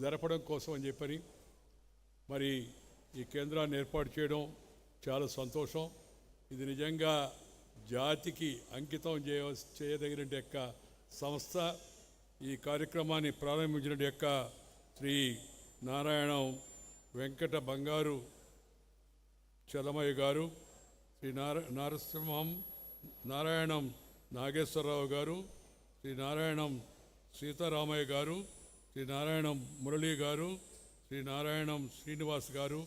జరపడం కోసం అని చెప్పని మరి ఈ కేంద్రాన్ని ఏర్పాటు చేయడం చాలా సంతోషం. ఇది నిజంగా జాతికి అంకితం చేయ చేయదగిన యొక్క సంస్థ. ఈ కార్యక్రమాన్ని ప్రారంభించిన యొక్క శ్రీ నారాయణం వెంకట బంగారు చలమయ్య గారు శ్రీ నార నారసింహం నారాయణం నాగేశ్వరరావు గారు శ్రీ నారాయణం సీతారామయ్య గారు శ్రీ నారాయణం మురళీ గారు శ్రీ నారాయణం శ్రీనివాస్ గారు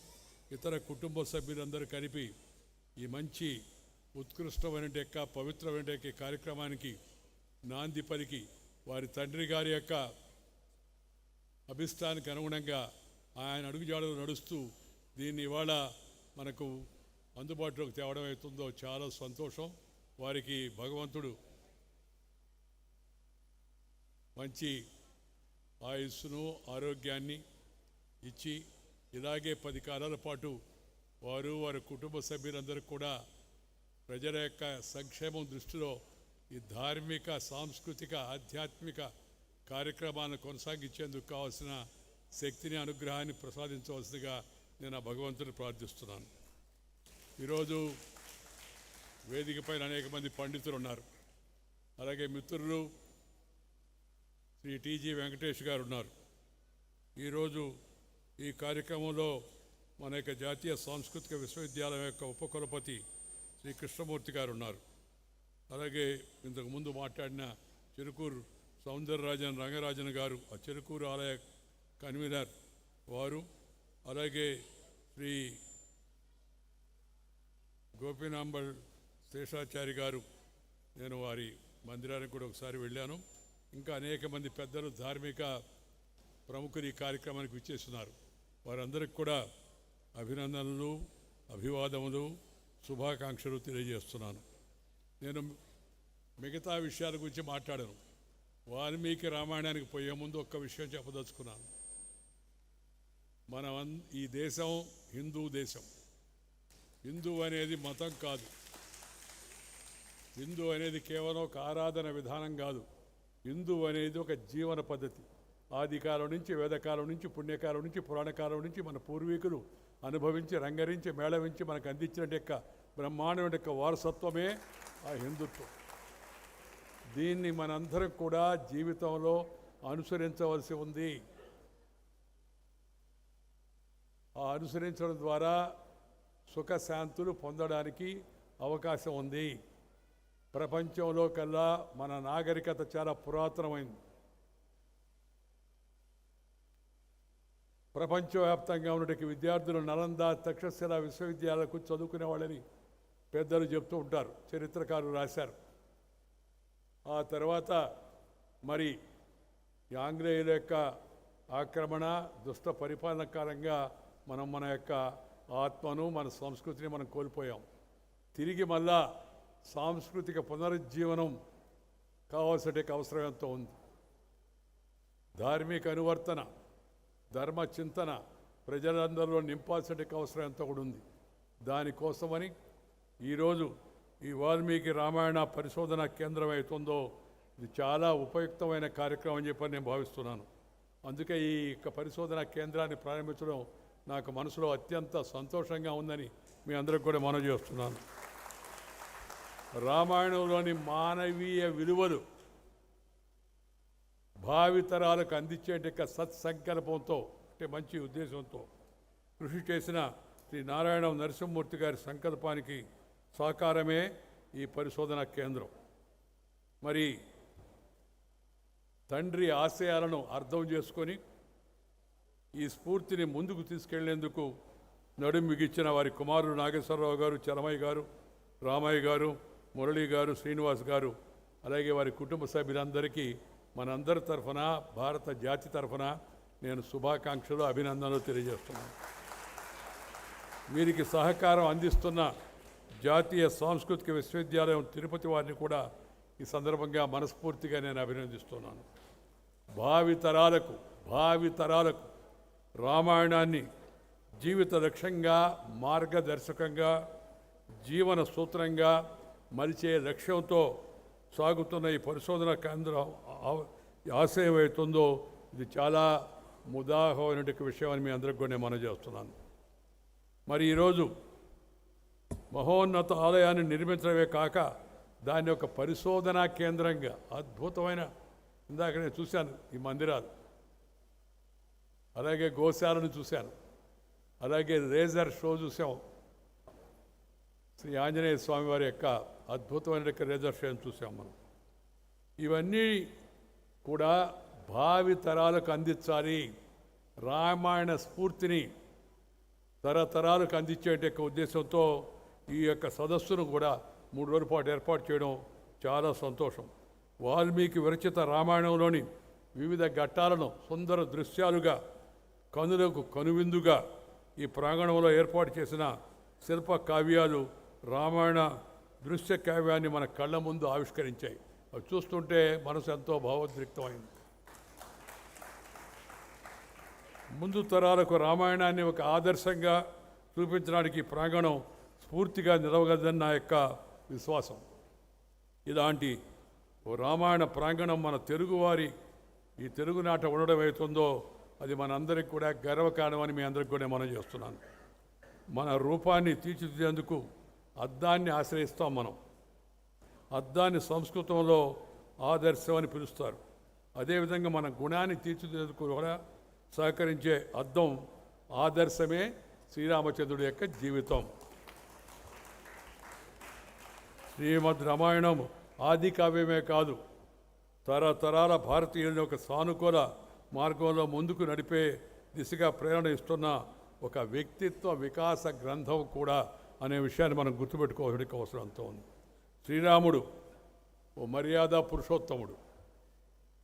ఇతర కుటుంబ సభ్యులందరూ కలిపి ఈ మంచి ఉత్కృష్టమైన యొక్క పవిత్రమైన యొక్క కార్యక్రమానికి నాంది పలికి వారి తండ్రి గారి యొక్క అభిష్టానికి అనుగుణంగా ఆయన అడుగుజాడలు నడుస్తూ దీన్ని ఇవాళ మనకు అందుబాటులోకి తేవడం అవుతుందో చాలా సంతోషం. వారికి భగవంతుడు మంచి ఆయుస్సును ఆరోగ్యాన్ని ఇచ్చి ఇలాగే పది కాలాల పాటు వారు వారి కుటుంబ సభ్యులందరూ కూడా ప్రజల యొక్క సంక్షేమం దృష్టిలో ఈ ధార్మిక సాంస్కృతిక ఆధ్యాత్మిక కార్యక్రమాలను కొనసాగించేందుకు కావాల్సిన శక్తిని అనుగ్రహాన్ని ప్రసాదించవలసిందిగా నేను ఆ భగవంతుని ప్రార్థిస్తున్నాను. ఈరోజు వేదిక పైన అనేక మంది పండితులు ఉన్నారు. అలాగే మిత్రులు శ్రీ టీజీ వెంకటేష్ గారు ఉన్నారు ఈరోజు ఈ కార్యక్రమంలో మన యొక్క జాతీయ సాంస్కృతిక విశ్వవిద్యాలయం యొక్క ఉపకులపతి శ్రీ కృష్ణమూర్తి గారు ఉన్నారు అలాగే ఇంతకు ముందు మాట్లాడిన చెరుకూరు సౌందరరాజన్ రంగరాజన్ గారు ఆ చెరుకూరు ఆలయ కన్వీనర్ వారు అలాగే శ్రీ గోపీనాంబల్ శేషాచారి గారు. నేను వారి మందిరానికి కూడా ఒకసారి వెళ్ళాను. ఇంకా అనేక మంది పెద్దలు ధార్మిక ప్రముఖులు ఈ కార్యక్రమానికి విచ్చేస్తున్నారు. వారందరికి కూడా అభినందనలు అభివాదములు శుభాకాంక్షలు తెలియజేస్తున్నాను. నేను మిగతా విషయాల గురించి మాట్లాడను. వాల్మీకి రామాయణానికి పోయే ముందు ఒక్క విషయం చెప్పదలుచుకున్నాను. మన ఈ దేశం హిందూ దేశం. హిందూ అనేది మతం కాదు. హిందూ అనేది కేవలం ఒక ఆరాధన విధానం కాదు. హిందూ అనేది ఒక జీవన పద్ధతి. ఆదికాలం నుంచి వేదకాలం నుంచి పుణ్యకాలం నుంచి పురాణకాలం నుంచి మన పూర్వీకులు అనుభవించి రంగరించి మేళవించి మనకు అందించిన యొక్క బ్రహ్మాండం యొక్క వారసత్వమే ఆ హిందుత్వం. దీన్ని మనందరం కూడా జీవితంలో అనుసరించవలసి ఉంది. ఆ అనుసరించడం ద్వారా సుఖశాంతులు పొందడానికి అవకాశం ఉంది. ప్రపంచంలో కల్లా మన నాగరికత చాలా పురాతనమైంది. ప్రపంచవ్యాప్తంగా ఉన్నటువంటి విద్యార్థులు నలంద తక్షశిల విశ్వవిద్యాలయాలకు చదువుకునే వాళ్ళని పెద్దలు చెప్తూ ఉంటారు. చరిత్రకారులు రాశారు. ఆ తర్వాత మరి ఆంగ్లేయుల యొక్క ఆక్రమణ దుష్ట పరిపాలన కాలంగా మనం మన యొక్క ఆత్మను మన సంస్కృతిని మనం కోల్పోయాం. తిరిగి మళ్ళా సాంస్కృతిక పునరుజ్జీవనం కావాల్సిన అవసరం ఎంతో ఉంది. ధార్మిక అనువర్తన ధర్మ చింతన ప్రజలందరిలో నింపాల్సిన అవసరం ఎంతో కూడా ఉంది. దానికోసమని ఈరోజు ఈ వాల్మీకి రామాయణ పరిశోధన కేంద్రం అవుతుందో ఇది చాలా ఉపయుక్తమైన కార్యక్రమం అని చెప్పని నేను భావిస్తున్నాను. అందుకే ఈ యొక్క పరిశోధన కేంద్రాన్ని ప్రారంభించడం నాకు మనసులో అత్యంత సంతోషంగా ఉందని మీ అందరికి కూడా మనవి చేస్తున్నాను. రామాయణంలోని మానవీయ విలువలు భావితరాలకు అందించే సత్సంకల్పంతో అంటే మంచి ఉద్దేశంతో కృషి చేసిన శ్రీ నారాయణ నరసింహమూర్తి గారి సంకల్పానికి సాకారమే ఈ పరిశోధన కేంద్రం. మరి తండ్రి ఆశయాలను అర్థం చేసుకొని ఈ స్ఫూర్తిని ముందుకు తీసుకెళ్ళేందుకు నడుం మిగిచ్చిన వారి కుమారుడు నాగేశ్వరరావు గారు చలమయ్య గారు రామయ్య గారు మురళీ గారు శ్రీనివాస్ గారు అలాగే వారి కుటుంబ సభ్యులందరికీ మనందరి తరఫున భారత జాతి తరఫున నేను శుభాకాంక్షలు అభినందనలు తెలియజేస్తున్నాను. వీరికి సహకారం అందిస్తున్న జాతీయ సాంస్కృతిక విశ్వవిద్యాలయం తిరుపతి వారిని కూడా ఈ సందర్భంగా మనస్ఫూర్తిగా నేను అభినందిస్తున్నాను. భావి తరాలకు భావి తరాలకు రామాయణాన్ని జీవిత లక్ష్యంగా మార్గదర్శకంగా జీవన సూత్రంగా మలిచే లక్ష్యంతో సాగుతున్న ఈ పరిశోధన కేంద్రం ఆశయం అవుతుందో ఇది చాలా ముదాహమైన విషయం అని మీ అందరికి కూడా నేను మనవి చేస్తున్నాను. మరి ఈరోజు మహోన్నత ఆలయాన్ని నిర్మించడమే కాక దాని యొక్క పరిశోధనా కేంద్రంగా అద్భుతమైన ఇందాక నేను చూశాను ఈ మందిరాలు. అలాగే గోశాలను చూశాను. అలాగే రేజర్ షో చూసాం శ్రీ ఆంజనేయ స్వామి వారి యొక్క అద్భుతమైన రిజర్వేషన్ చూసాం మనం. ఇవన్నీ కూడా భావి తరాలకు అందించాలి. రామాయణ స్ఫూర్తిని తరతరాలకు అందించే యొక్క ఉద్దేశంతో ఈ యొక్క సదస్సును కూడా మూడు రోజుల పాటు ఏర్పాటు చేయడం చాలా సంతోషం. వాల్మీకి విరచిత రామాయణంలోని వివిధ ఘట్టాలను సుందర దృశ్యాలుగా కనులకు కనువిందుగా ఈ ప్రాంగణంలో ఏర్పాటు చేసిన శిల్ప కావ్యాలు రామాయణ దృశ్య కావ్యాన్ని మన కళ్ళ ముందు ఆవిష్కరించాయి. అవి చూస్తుంటే మనసు ఎంతో భావోద్రిక్తమైంది. ముందు తరాలకు రామాయణాన్ని ఒక ఆదర్శంగా చూపించడానికి ప్రాంగణం స్ఫూర్తిగా నిలవగలదని నా యొక్క విశ్వాసం. ఇలాంటి ఓ రామాయణ ప్రాంగణం మన తెలుగువారి ఈ తెలుగునాట ఉండడం అవుతుందో అది మనందరికి కూడా గర్వకారణమని మీ అందరికి కూడా మనం చేస్తున్నాను. మన రూపాన్ని తీర్చిదిద్దేందుకు అద్దాన్ని ఆశ్రయిస్తాం మనం. అద్దాన్ని సంస్కృతంలో ఆదర్శం అని పిలుస్తారు. అదేవిధంగా మన గుణాన్ని తీర్చిదిద్దుకు కూడా సహకరించే అద్దం ఆదర్శమే శ్రీరామచంద్రుడి యొక్క జీవితం. శ్రీమద్ రామాయణం ఆది కావ్యమే కాదు. తరతరాల భారతీయులను ఒక సానుకూల మార్గంలో ముందుకు నడిపే దిశగా ప్రేరణ ఇస్తున్న ఒక వ్యక్తిత్వ వికాస గ్రంథం కూడా అనే విషయాన్ని మనం గుర్తుపెట్టుకోవడానికి అవసరం అంత ఉంది. శ్రీరాముడు ఓ మర్యాద పురుషోత్తముడు.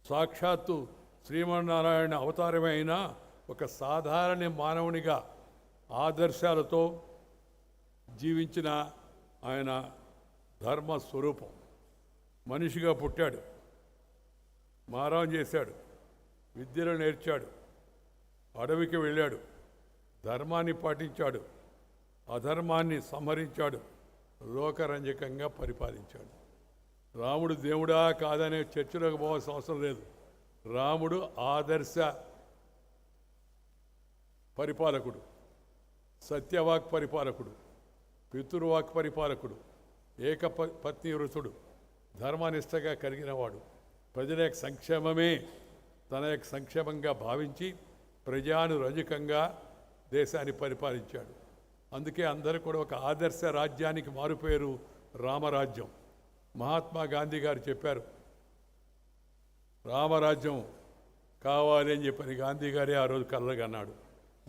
సాక్షాత్తు శ్రీమన్నారాయణ అవతారమే అయినా ఒక సాధారణ మానవునిగా ఆదర్శాలతో జీవించిన ఆయన ధర్మ స్వరూపం మనిషిగా పుట్టాడు. మారం చేశాడు. విద్యను నేర్చాడు. అడవికి వెళ్ళాడు. ధర్మాన్ని పాటించాడు. అధర్మాన్ని సంహరించాడు లోకరంజకంగా పరిపాలించాడు. రాముడు దేవుడా కాదనే చర్చలోకి పోవాల్సిన అవసరం లేదు. రాముడు ఆదర్శ పరిపాలకుడు సత్యవాక్ పరిపాలకుడు పితృవాక్ పరిపాలకుడు ఏక పత్ని వృతుడు ధర్మనిష్టగా కలిగినవాడు. ప్రజల యొక్క సంక్షేమమే తన యొక్క సంక్షేమంగా భావించి ప్రజాను రజకంగా దేశాన్ని పరిపాలించాడు. అందుకే అందరూ కూడా ఒక ఆదర్శ రాజ్యానికి మారుపేరు రామరాజ్యం. మహాత్మా గాంధీ గారు చెప్పారు రామరాజ్యం కావాలి అని చెప్పని గాంధీ గారే ఆ రోజు కలగన్నాడు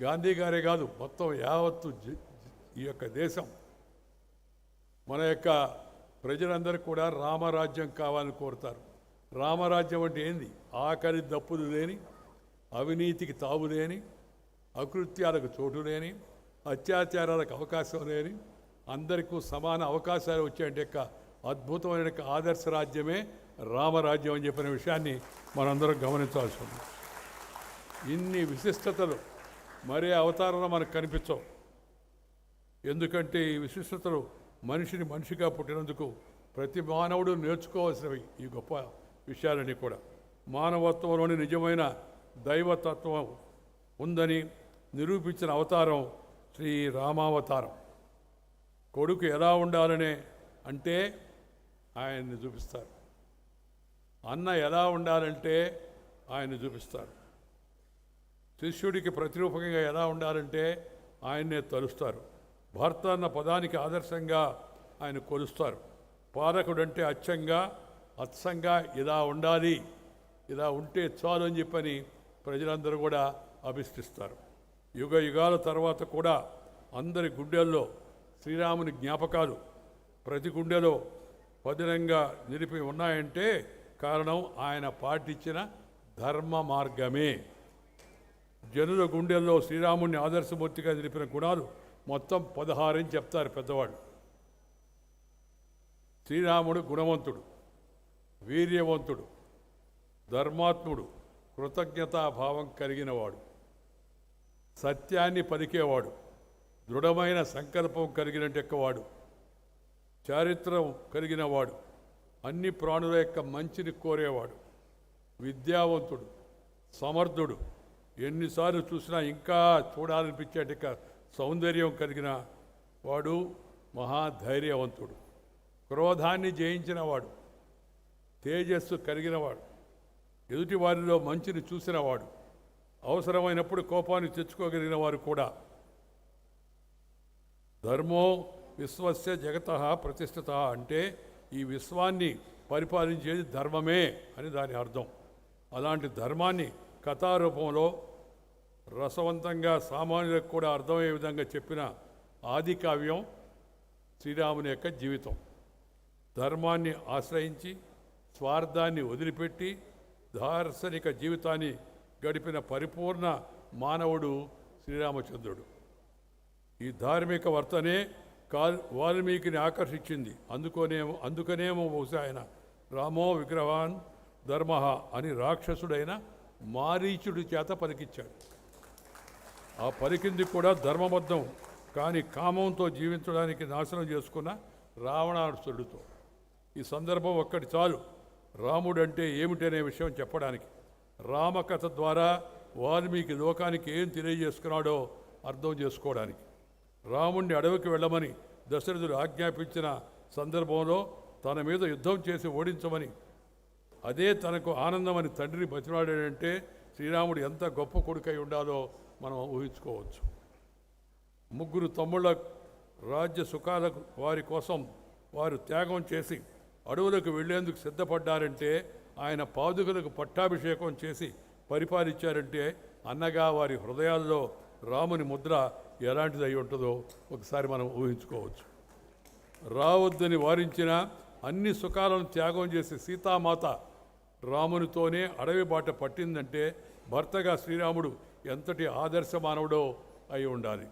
గాంధీ గారే కాదు మొత్తం యావత్తు ఈ యొక్క దేశం. మన యొక్క ప్రజలందరూ కూడా రామరాజ్యం కావాలని కోరుతారు. రామరాజ్యం అంటే ఏంది? ఆకలి దప్పులు లేని అవినీతికి తావు లేని అకృత్యాలకు చోటు లేని అత్యాచారాలకు అవకాశం లేని అందరికీ సమాన అవకాశాలు వచ్చేటి యొక్క అద్భుతమైన యొక్క ఆదర్శ రాజ్యమే రామరాజ్యం అని చెప్పిన విషయాన్ని మనందరం గమనించాల్సి ఉంది. ఇన్ని విశిష్టతలు మరే అవతారంలో మనకు కనిపించవు. ఎందుకంటే ఈ విశిష్టతలు మనిషిని మనిషిగా పుట్టినందుకు ప్రతి మానవుడు నేర్చుకోవాల్సినవి ఈ గొప్ప విషయాలన్నీ కూడా. మానవత్వంలోని నిజమైన దైవతత్వం ఉందని నిరూపించిన అవతారం శ్రీ రామావతారం. కొడుకు ఎలా ఉండాలనే అంటే ఆయన్ని చూపిస్తారు. అన్న ఎలా ఉండాలంటే ఆయన్ని చూపిస్తారు. శిష్యుడికి ప్రతిరూపకంగా ఎలా ఉండాలంటే ఆయన్నే తలుస్తారు. భర్త అన్న పదానికి ఆదర్శంగా ఆయన కొలుస్తారు. పాలకుడంటే అచ్చంగా అత్సంగా ఇలా ఉండాలి ఇలా ఉంటే చాలు అని చెప్పని ప్రజలందరూ కూడా అభిష్టిస్తారు. యుగ యుగాల తర్వాత కూడా అందరి గుండెల్లో శ్రీరాముని జ్ఞాపకాలు ప్రతి గుండెలో పదిలంగా నిలిపి ఉన్నాయంటే కారణం ఆయన పాటించిన ధర్మ మార్గమే. జనుల గుండెల్లో శ్రీరాముడిని ఆదర్శమూర్తిగా నిలిపిన గుణాలు మొత్తం పదహారని చెప్తారు పెద్దవాళ్ళు. శ్రీరాముడు గుణవంతుడు వీర్యవంతుడు ధర్మాత్ముడు కృతజ్ఞతాభావం కలిగినవాడు. సత్యాన్ని పలికేవాడు దృఢమైన సంకల్పం కలిగినట్టెక్కవాడు చారిత్రం కలిగినవాడు అన్ని ప్రాణుల యొక్క మంచిని కోరేవాడు విద్యావంతుడు సమర్థుడు. ఎన్నిసార్లు చూసినా ఇంకా చూడాలనిపించేట సౌందర్యం కలిగిన వాడు మహాధైర్యవంతుడు. క్రోధాన్ని జయించిన వాడు తేజస్సు కలిగినవాడు ఎదుటి వారిలో మంచిని చూసినవాడు. అవసరమైనప్పుడు కోపాన్ని తెచ్చుకోగలిగిన వారు కూడా. ధర్మో విశ్వస్య జగత ప్రతిష్ఠిత అంటే ఈ విశ్వాన్ని పరిపాలించేది ధర్మమే అని దాని అర్థం. అలాంటి ధర్మాన్ని కథారూపంలో రసవంతంగా సామాన్యులకు కూడా అర్థమయ్యే విధంగా చెప్పిన ఆది కావ్యం శ్రీరాముని యొక్క జీవితం. ధర్మాన్ని ఆశ్రయించి స్వార్థాన్ని వదిలిపెట్టి దార్శనిక జీవితాన్ని గడిపిన పరిపూర్ణ మానవుడు శ్రీరామచంద్రుడు. ఈ ధార్మిక వర్తనే కాల్ వాల్మీకిని ఆకర్షించింది. అందుకోనేమో అందుకనేమో బహుశా ఆయన రామో విగ్రహాన్ ధర్మ అని రాక్షసుడైన మారీచుడి చేత పలికిచ్చాడు. ఆ పలికింది కూడా ధర్మబద్ధం కానీ కామంతో జీవించడానికి నాశనం చేసుకున్న రావణాసురుడితో. ఈ సందర్భం ఒక్కటి చాలు. రాముడు అంటే ఏమిటనే విషయం చెప్పడానికి. రామకథ ద్వారా వాల్మీకి లోకానికి ఏం తెలియజేసుకున్నాడో అర్థం చేసుకోవడానికి. రాముణ్ణి అడవికి వెళ్ళమని దశరథుడు ఆజ్ఞాపించిన సందర్భంలో తన మీద యుద్ధం చేసి ఓడించమని అదే తనకు ఆనందమని తండ్రిని బతిమాడాడంటే శ్రీరాముడు ఎంత గొప్ప కొడుకై ఉండాలో మనం ఊహించుకోవచ్చు. ముగ్గురు తమ్ముళ్ళ రాజ్య సుఖాల వారి కోసం వారు త్యాగం చేసి అడవులకు వెళ్ళేందుకు సిద్ధపడ్డారంటే ఆయన పాదుకలకు పట్టాభిషేకం చేసి పరిపాలించారంటే అన్నగా వారి హృదయాల్లో రాముని ముద్ర ఎలాంటిది అయి ఉంటుందో ఒకసారి మనం ఊహించుకోవచ్చు. రావద్దని వారించిన అన్ని సుఖాలను త్యాగం చేసి సీతామాత రామునితోనే అడవి బాట పట్టిందంటే భర్తగా శ్రీరాముడు ఎంతటి ఆదర్శ మానవుడో అయి ఉండాలి.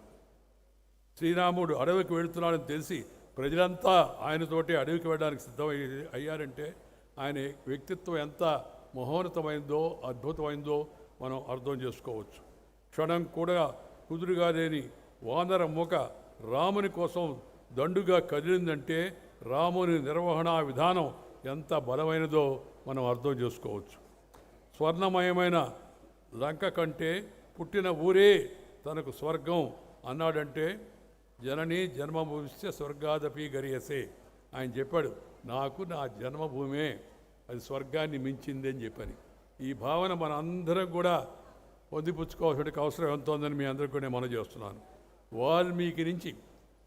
శ్రీరాముడు అడవికి వెళుతున్నాడని తెలిసి ప్రజలంతా ఆయనతోటి అడవికి వెళ్ళడానికి సిద్ధం అయ్యారంటే ఆయన వ్యక్తిత్వం ఎంత మహోన్నతమైందో అద్భుతమైందో మనం అర్థం చేసుకోవచ్చు. క్షణం కూడా కుదురుగా లేని వానర మూక రాముని కోసం దండుగా కదిలిందంటే రాముని నిర్వహణ విధానం ఎంత బలమైనదో మనం అర్థం చేసుకోవచ్చు. స్వర్ణమయమైన లంక కంటే పుట్టిన ఊరే తనకు స్వర్గం అన్నాడంటే జనని జన్మభూమిస్తే స్వర్గాదపి గరియసే ఆయన చెప్పాడు. నాకు నా జన్మభూమే అది స్వర్గాన్ని మించింది అని చెప్పని. ఈ భావన మన అందరం కూడా పొందిపుచ్చుకోవాల్సిన అవసరం ఎంత ఉందని మీ అందరికీ కూడా నేను మనం చేస్తున్నాను. వాల్మీకి నుంచి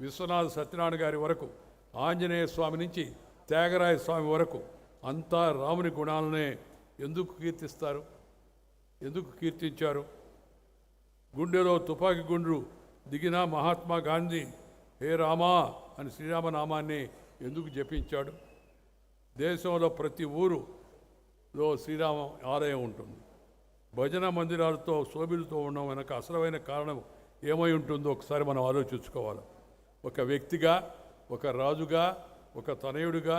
విశ్వనాథ సత్యనారాయణ గారి వరకు ఆంజనేయ స్వామి నుంచి త్యాగరాయ స్వామి వరకు అంతా రాముని గుణాలనే ఎందుకు కీర్తిస్తారు? ఎందుకు కీర్తించారు? గుండెలో తుపాకీ గుండ్రు దిగిన మహాత్మా గాంధీ హే రామా అని శ్రీరామనామాన్ని ఎందుకు జపించాడు? దేశంలో ప్రతి ఊరులో శ్రీరామ ఆలయం ఉంటుంది. భజన మందిరాలతో శోభిలతో ఉండడం వెనక అసలమైన కారణం ఏమై ఉంటుందో ఒకసారి మనం ఆలోచించుకోవాలి. ఒక వ్యక్తిగా ఒక రాజుగా ఒక తనయుడిగా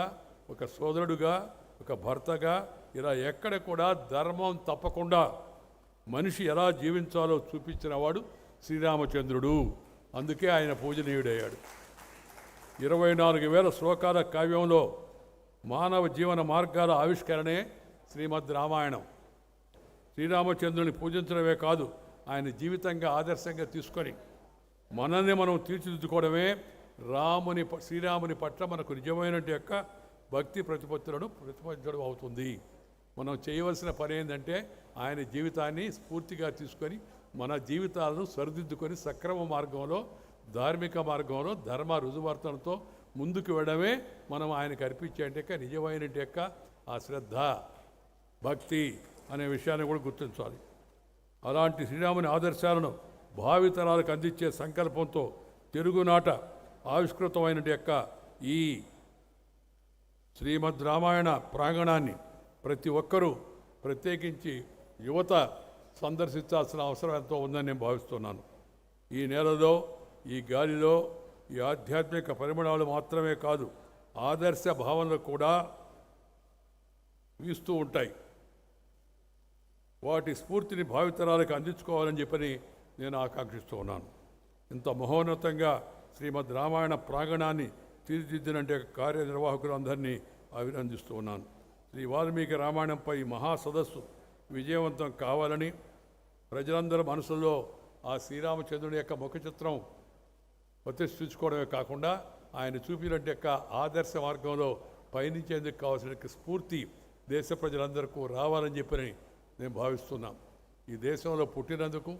ఒక సోదరుడుగా ఒక భర్తగా ఇలా ఎక్కడ కూడా ధర్మం తప్పకుండా మనిషి ఎలా జీవించాలో చూపించినవాడు శ్రీరామచంద్రుడు. అందుకే ఆయన పూజనీయుడయ్యాడు. ఇరవై నాలుగు వేల శ్లోకాల కావ్యంలో మానవ జీవన మార్గాల ఆవిష్కరణే శ్రీమద్ రామాయణం. శ్రీరామచంద్రుని పూజించడమే కాదు ఆయన జీవితంగా ఆదర్శంగా తీసుకొని మనల్ని మనం తీర్చిదిద్దుకోవడమే రాముని శ్రీరాముని పట్ల మనకు నిజమైన యొక్క భక్తి ప్రతిపత్తులను ప్రతిపాదించడం అవుతుంది. మనం చేయవలసిన పని ఏంటంటే ఆయన జీవితాన్ని స్ఫూర్తిగా తీసుకొని మన జీవితాలను సరిదిద్దుకొని సక్రమ మార్గంలో ధార్మిక మార్గంలో ధర్మ రుజువర్తనతో ముందుకు వెళ్ళడమే మనం ఆయనకు అర్పించే యొక్క నిజమైన యొక్క ఆ శ్రద్ధ భక్తి అనే విషయాన్ని కూడా గుర్తించాలి. అలాంటి శ్రీరాముని ఆదర్శాలను భావితరాలకు అందించే సంకల్పంతో తెలుగునాట ఆవిష్కృతమైన యొక్క ఈ శ్రీమద్ రామాయణ ప్రాంగణాన్ని ప్రతి ఒక్కరూ ప్రత్యేకించి యువత సందర్శించాల్సిన అవసరం ఎంతో ఉందని నేను భావిస్తున్నాను. ఈ నేలలో ఈ గాలిలో ఈ ఆధ్యాత్మిక పరిమాణాలు మాత్రమే కాదు ఆదర్శ భావనలు కూడా వీస్తూ ఉంటాయి. వాటి స్ఫూర్తిని భావితరాలకు అందించుకోవాలని చెప్పని నేను ఆకాంక్షిస్తూ ఉన్నాను. ఇంత మహోన్నతంగా శ్రీమద్ రామాయణ ప్రాంగణాన్ని తీర్చిదిద్దినంటే కార్యనిర్వాహకులందరినీ అభినందిస్తూ ఉన్నాను. శ్రీ వాల్మీకి రామాయణంపై ఈ విజయవంతం కావాలని ప్రజలందరి మనసుల్లో ఆ శ్రీరామచంద్రుని యొక్క ముఖ చిత్రం ప్రతిష్ఠించుకోవడమే కాకుండా ఆయన చూపినట్టు యొక్క ఆదర్శ మార్గంలో పయనించేందుకు కావాల్సిన స్ఫూర్తి దేశ ప్రజలందరికీ రావాలని చెప్పని నేను భావిస్తున్నాం. ఈ దేశంలో పుట్టినందుకు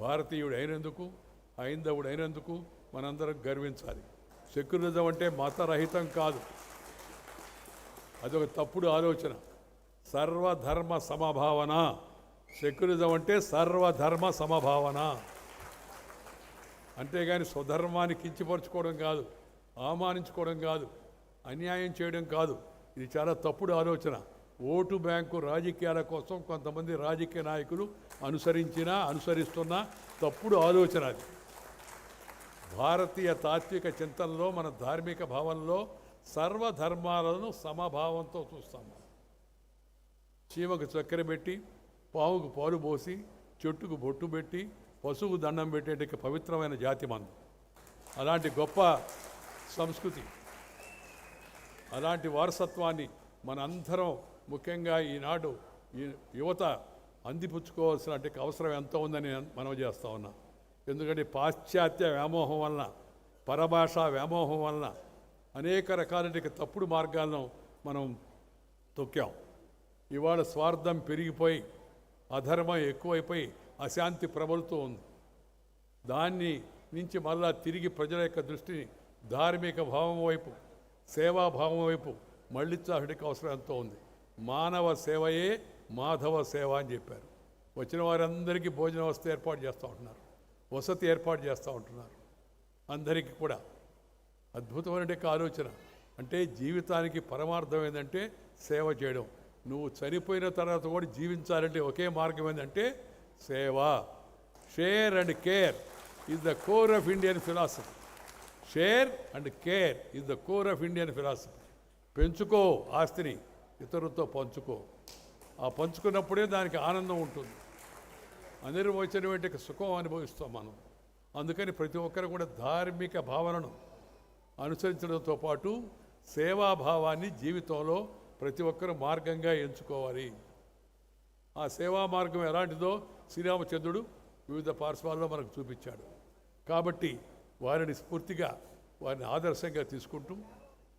భారతీయుడు అయినందుకు హైందవుడు అయినందుకు మనందరం గర్వించాలి. సెక్యులరిజం అంటే మతరహితం కాదు. అదొక తప్పుడు ఆలోచన. సర్వధర్మ సమభావన. సెక్యులరిజం అంటే సర్వధర్మ సమభావన. అంతేగాని స్వధర్మాన్ని కించపరచుకోవడం కాదు అవమానించుకోవడం కాదు అన్యాయం చేయడం కాదు. ఇది చాలా తప్పుడు ఆలోచన. ఓటు బ్యాంకు రాజకీయాల కోసం కొంతమంది రాజకీయ నాయకులు అనుసరించిన అనుసరిస్తున్న తప్పుడు ఆలోచన అది. భారతీయ తాత్విక చింతనలో మన ధార్మిక భావనలో సర్వధర్మాలను సమభావంతో చూస్తాము చీమకు చక్కెర పెట్టి పావుకు పాలు పోసి చెట్టుకు బొట్టు పెట్టి పశువు దండం పెట్టేటికి పవిత్రమైన జాతి మంది. అలాంటి గొప్ప సంస్కృతి అలాంటి వారసత్వాన్ని మనందరం ముఖ్యంగా ఈనాడు ఈ యువత అందిపుచ్చుకోవాల్సిన అవసరం ఎంతో ఉందని మనం చేస్తూ చేస్తా ఎందుకంటే పాశ్చాత్య వ్యామోహం వలన పరభాషా వ్యామోహం వలన అనేక రకాల తప్పుడు మార్గాలను మనం తొక్కాం. ఇవాళ స్వార్థం పెరిగిపోయి అధర్మం ఎక్కువైపోయి అశాంతి ప్రబలుతూ ఉంది. దాన్ని నుంచి మళ్ళా తిరిగి ప్రజల యొక్క దృష్టిని ధార్మిక భావం వైపు సేవాభావం వైపు మళ్ళించాల్సిన అవసరం ఎంతో ఉంది. మానవ సేవయే మాధవ సేవ అని చెప్పారు. వచ్చిన వారందరికీ భోజన వసతి ఏర్పాటు చేస్తూ ఉంటున్నారు. వసతి ఏర్పాటు చేస్తూ ఉంటున్నారు. అందరికీ కూడా అద్భుతమైన ఆలోచన. అంటే జీవితానికి పరమార్థం ఏంటంటే సేవ చేయడం. నువ్వు చనిపోయిన తర్వాత కూడా జీవించాలంటే ఒకే మార్గం ఏంటంటే సేవ share and care is the core of Indian philosophy share and care is the core of Indian philosophy పెంచుకో ఆస్తిని ఇతరులతో పంచుకో. ఆ పంచుకున్నప్పుడే దానికి ఆనందం ఉంటుంది. అనిర్వచనమైన సుఖం అనుభవిస్తాం మనం. అందుకని ప్రతి ఒక్కరు కూడా ధార్మిక భావనను అనుసరించడంతో పాటు సేవాభావాన్ని జీవితంలో ప్రతి ఒక్కరు మార్గంగా ఎంచుకోవాలి. ఆ సేవా మార్గం ఎలాంటిదో శ్రీరామచంద్రుడు వివిధ పార్శ్వాల్లో మనకు చూపించాడు. కాబట్టి వారిని స్ఫూర్తిగా వారిని ఆదర్శంగా తీసుకుంటూ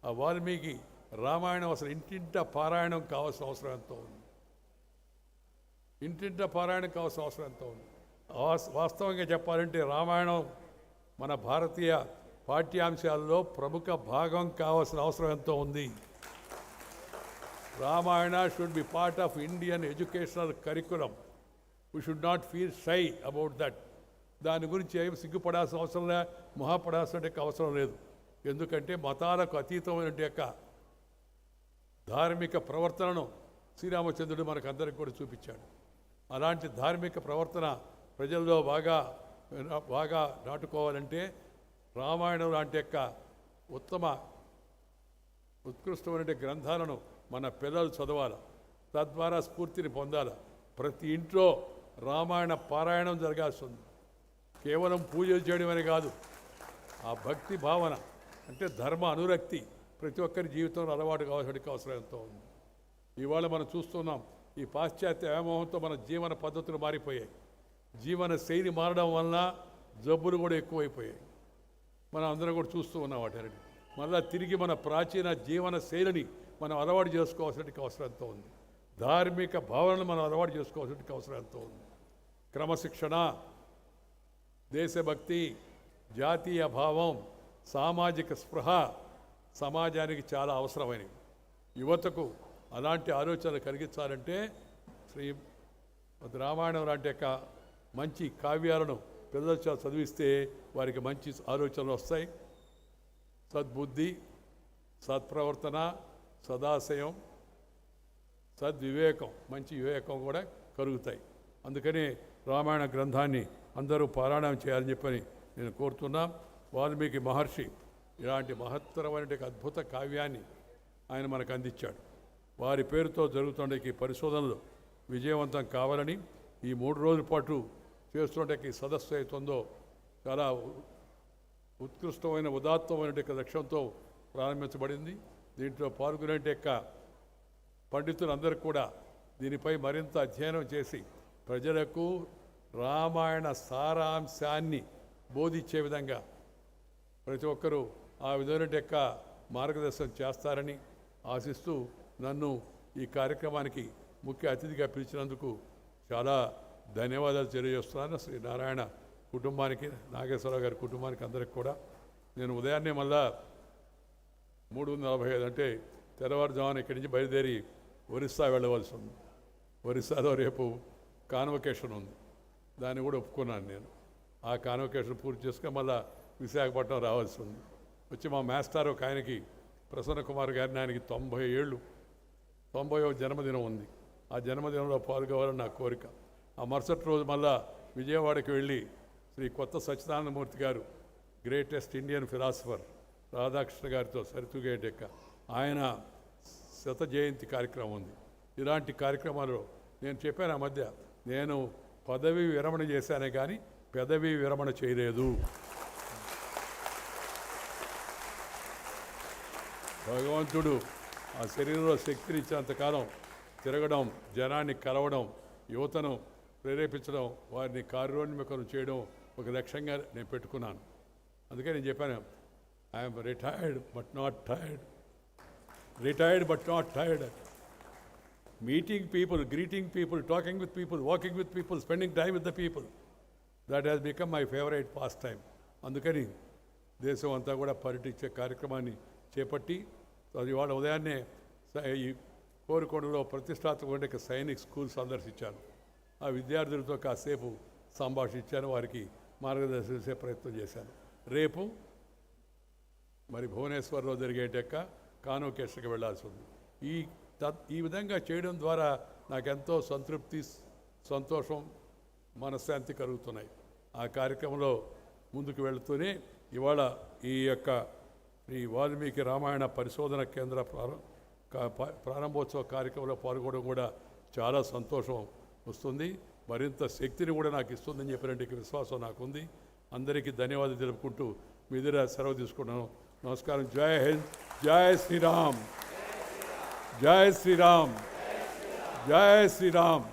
ఆ వాల్మీకి రామాయణం అసలు ఇంటింట పారాయణం కావాల్సిన అవసరం ఎంతో ఉంది. ఇంటింట పారాయణం కావాల్సిన అవసరం ఎంతో ఉంది. వాస్తవంగా చెప్పాలంటే రామాయణం మన భారతీయ పాఠ్యాంశాల్లో ప్రముఖ భాగం కావాల్సిన అవసరం ఎంతో ఉంది. Ramayana should be part of Indian educational curriculum we should not feel shy about that దాని గురించి ఏం సిగ్గుపడాల్సిన అవసరం లే మొహపడాల్సిన అవసరం లేదు. ఎందుకంటే మతాలకు అతీతమైన యొక్క ధార్మిక ప్రవర్తనను శ్రీరామచంద్రుడు మనకు అందరికి కూడా చూపించాడు. అలాంటి ధార్మిక ప్రవర్తన ప్రజల్లో బాగా బాగా నాటుకోవాలంటే రామాయణం లాంటి యొక్క ఉత్తమ ఉత్కృష్టమైన గ్రంథాలను మన పిల్లలు చదవాలి? తద్వారా స్ఫూర్తిని పొందాలి? ప్రతి ఇంట్లో రామాయణ పారాయణం జరగాల్సి ఉంది కేవలం పూజలు చేయడమని కాదు. ఆ భక్తి భావన అంటే ధర్మ అనురక్తి ప్రతి ఒక్కరి జీవితంలో అలవాటు కావాల్సిన అవసరం ఎంతో ఉంది. ఇవాళ మనం చూస్తున్నాం ఈ పాశ్చాత్య వ్యామోహంతో మన జీవన పద్ధతులు మారిపోయాయి. జీవన శైలి మారడం వలన జబ్బులు కూడా ఎక్కువైపోయాయి. మనం అందరం కూడా చూస్తూ ఉన్నాం వాటిని మళ్ళీ తిరిగి మన ప్రాచీన జీవన శైలిని మనం అలవాటు చేసుకోవాల్సిన అవసరం ఎంతో ఉంది. ధార్మిక భావనలు మనం అలవాటు చేసుకోవాల్సిన అవసరం ఎంతో ఉంది. క్రమశిక్షణ దేశభక్తి జాతీయ భావం సామాజిక స్పృహ సమాజానికి చాలా అవసరమైనవి. యువతకు అలాంటి ఆలోచనలు కలిగించాలంటే శ్రీ రామాయణం లాంటి యొక్క మంచి కావ్యాలను పిల్లలు చదివిస్తే వారికి మంచి ఆలోచనలు వస్తాయి. సద్బుద్ధి సత్ప్రవర్తన సదాశయం సద్వివేకం మంచి వివేకం కూడా కలుగుతాయి. అందుకని రామాయణ గ్రంథాన్ని అందరూ పారాయణం చేయాలని చెప్పని నేను కోరుతున్నా. వాల్మీకి మహర్షి ఇలాంటి మహత్తరమైన అద్భుత కావ్యాన్ని ఆయన మనకు అందించాడు. వారి పేరుతో జరుగుతుండే ఈ పరిశోధనలు విజయవంతం కావాలని ఈ మూడు రోజుల పాటు చేస్తుండే సదస్సు అవుతుందో చాలా ఉత్కృష్టమైన ఉదాత్తమైన లక్ష్యంతో ప్రారంభించబడింది. దీంట్లో పాల్గొనేట యొక్క పండితులందరూ కూడా దీనిపై మరింత అధ్యయనం చేసి ప్రజలకు రామాయణ సారాంశాన్ని బోధించే విధంగా ప్రతి ఒక్కరూ ఆ విధమైన యొక్క మార్గదర్శనం చేస్తారని ఆశిస్తూ నన్ను ఈ కార్యక్రమానికి ముఖ్య అతిథిగా పిలిచినందుకు చాలా ధన్యవాదాలు తెలియజేస్తున్నాను. శ్రీ నారాయణ కుటుంబానికి నాగేశ్వరరావు గారి కుటుంబానికి అందరికి కూడా. నేను ఉదయాన్నే మళ్ళా మూడు నలభై ఐదు అంటే తెల్లవారుజామున ఇక్కడి నుంచి బయలుదేరి ఒరిస్సా వెళ్ళవలసి ఉంది. ఒరిస్సాలో రేపు కాన్వకేషన్ ఉంది. దాన్ని కూడా ఒప్పుకున్నాను నేను. ఆ కాన్వకేషన్ పూర్తి చేసుకుని మళ్ళా విశాఖపట్నం రావాల్సి ఉంది. వచ్చి మా మాస్టర్ ఒక ఆయనకి ప్రసన్న కుమార్ గారిని ఆయనకి తొంభై ఏళ్ళు తొంభైవ జన్మదినం ఉంది. ఆ జన్మదినంలో పాల్గొవాలని నా కోరిక. ఆ మరుసటి రోజు మళ్ళా విజయవాడకి వెళ్ళి శ్రీ కొత్త సత్యనారాయణమూర్తి గారు గ్రేటెస్ట్ ఇండియన్ ఫిలాసఫర్ రాధాకృష్ణ గారితో సరితూగేటెక్క ఆయన శత జయంతి కార్యక్రమం ఉంది. ఇలాంటి కార్యక్రమాలు నేను చెప్పాను ఆ మధ్య. నేను పదవి విరమణ చేశానే కానీ పెదవి విరమణ చేయలేదు. భగవంతుడు ఆ శరీరంలో శక్తిని ఇచ్చినంతకాలం తిరగడం జనాన్ని కలవడం యువతను ప్రేరేపించడం వారిని కార్యోన్ముఖం చేయడం ఒక లక్ష్యంగా నేను పెట్టుకున్నాను. అందుకే నేను చెప్పాను I'm retired but not tired retired but not tired meeting people greeting people talking with people walking with people spending time with the people that has become my favourite pastime అందుకని దేశం అంతా కూడా పర్యటించే కార్యక్రమాన్ని చేపట్టి అది ఇవాళ ఉదయాన్నే స- ఈ కోరుకొండలో ప్రతిష్టాత్మక సైనిక్ స్కూల్ సందర్శించాను ఆ విద్యార్థులతో కాసేపు సంభాషించాను వారికి మార్గదర్శనం చేసే ప్రయత్నం చేశాను రేపు మరి భువనేశ్వర్లో జరిగేటక్క కాన్వకేషన్కి వెళ్ళాల్సి ఉంది ఈ తత్ ఈ విధంగా చేయడం ద్వారా నాకెంతో సంతృప్తి సంతోషం మనశ్శాంతి కలుగుతున్నాయి. ఆ కార్యక్రమంలో ముందుకు వెళుతూనే ఇవాళ ఈ యొక్క ఈ వాల్మీకి రామాయణ పరిశోధన కేంద్ర ప్రారం ప్రారంభోత్సవ కార్యక్రమంలో పాల్గొనడం కూడా చాలా సంతోషం వస్తుంది. మరింత శక్తిని కూడా నాకు ఇస్తుందని చెప్పినట్టు విశ్వాసం నాకుంది. అందరికీ ధన్యవాదాలు తెలుపుకుంటూ మీ దగ్గర సెలవు తీసుకున్నాను నమస్కారం జై హింద్ జై శ్రీరామ్ జై శ్రీరామ్ జై శ్రీరామ్